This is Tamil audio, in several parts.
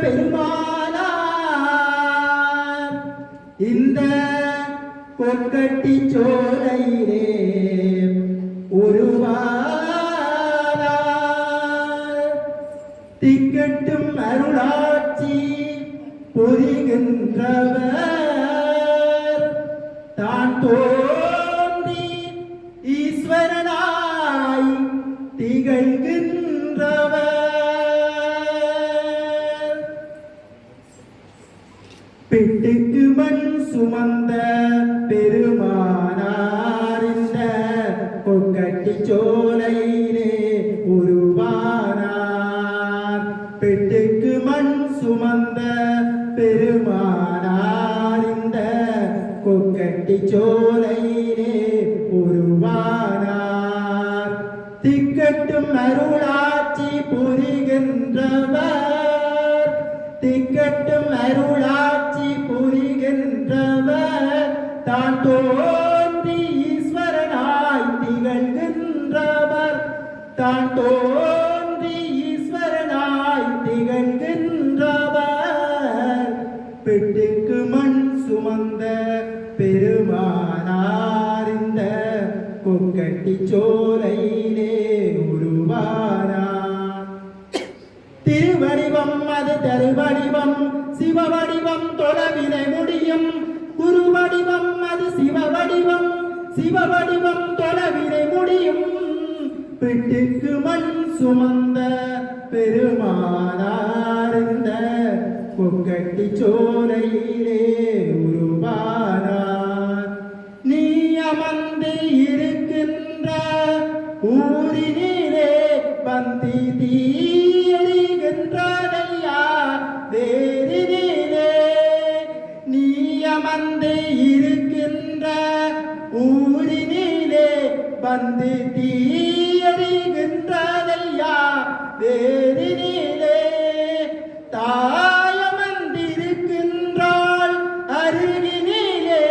பெருமானார். இந்த கொக்கட்டி சோலையிலே ஒரு பிட்டுக்கு மண் சுமந்த பெருமானாரிந்த இந்த சோலையிலே உருவானார். பிட்டுக்கு மண் சுமந்த பெருமானாரிந்த கொக்கட்டி சோலையிலே உருவானார். திக்கட்டும் அருளாட்சி புரிகின்றவர் தான் தோன்றி ஈஸ்வரனாய் திகழ்கின்றவர். தான் தோன்றி ஈஸ்வரனாய் திகழ்கின்றவர். பெட்டுக்கு மண் சுமந்த பெருமானாரிந்த கொக்கட்டி சோலையிலே உருவானார் திருவடிவம் அது தருவடிவம் சிவவடிவம் தொலைவினை முடியும். குருவடிவம் சிவவடிவம் சிவவடிவம் தொலைவினை முடியும். பிட்டுக்கு மண் சுமந்த பெருமானார்ந்த கொக்கட்டி சோலையிலே உருவானார். நீ அமர்ந்து இருக்கின்ற ஊரினிலே பந்தி தீ ஊரினிலே வந்து தீயறிகின்றதையா வேறினிலே தாயமந்திருக்கின்றாள் அருகினிலே.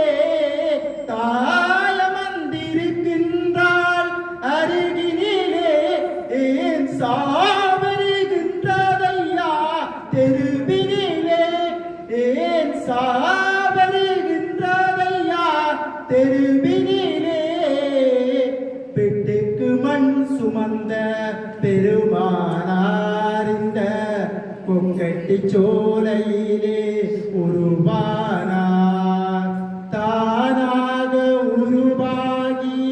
தாயமந்திருக்கின்றாள் அருகினிலே. ஏன் சா கொங்கட்டி சோலையிலே உருவானார் தானாக உருவாகி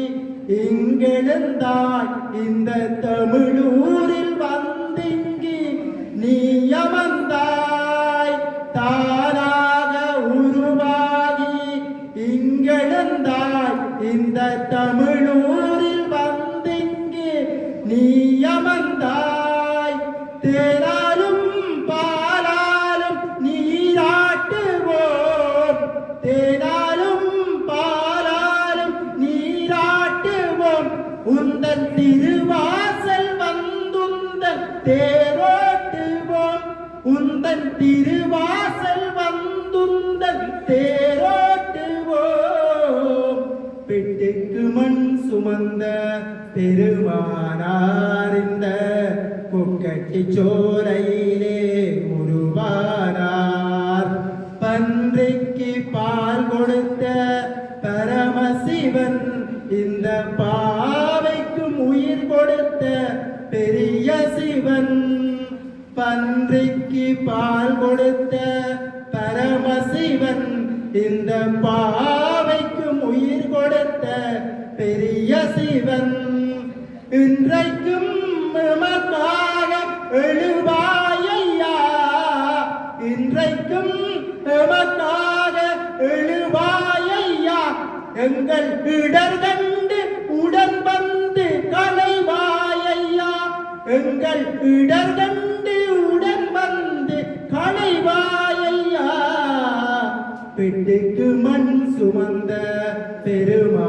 இங்கெழுந்தாய். இந்த தமிழூரில் வந்திங்கி நீ அமர்ந்தாய். தானாக உருவாகி இங்கெழுந்தாய். இந்த தமிழ் உந்தன் திருவாசல் வந்துந்தன் தேரோட்டுவோம் உந்தன் திருவாசல் வந்துந்தன் தேரோட்டுவோம் பெட்டுக்கு மண் சுமந்த பெருமானாரிந்த கொக்கட்டி சோலையிலே உருவானார். பன்றைக்கு பால் கொடுத்த பரமசிவன் இந்த பால் கொடுத்த பெரிய சிவன் பன்றிக்கு பால் கொடுத்த பரமசிவன் இந்த பாவைக்கும் உயிர் கொடுத்த பெரிய சிவன். இன்றைக்கும் எமக்காக எழுவாயையா இன்றைக்கும் எமக்காக எழுவாயையா எங்கள் இடர்கள் எங்கள் இடர் கண்டு உடன் வந்து களைவாயையா பெட்டுக்கு மண் சுமந்த பெருமானாரிந்த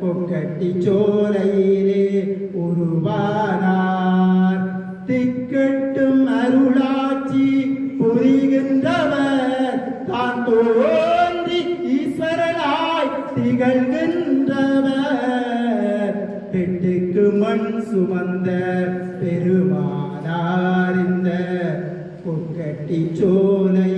கொக்கட்டி சோலையிலே உருவானார். திக்கட்டும் அருளாட்சி புரிகின்றவர். தான் தோன்றி ஈஸ்வரனாய் திகழ்கின்றவர் சுமந்த பெருமானார் இந்த பொக்கட்டி சோலை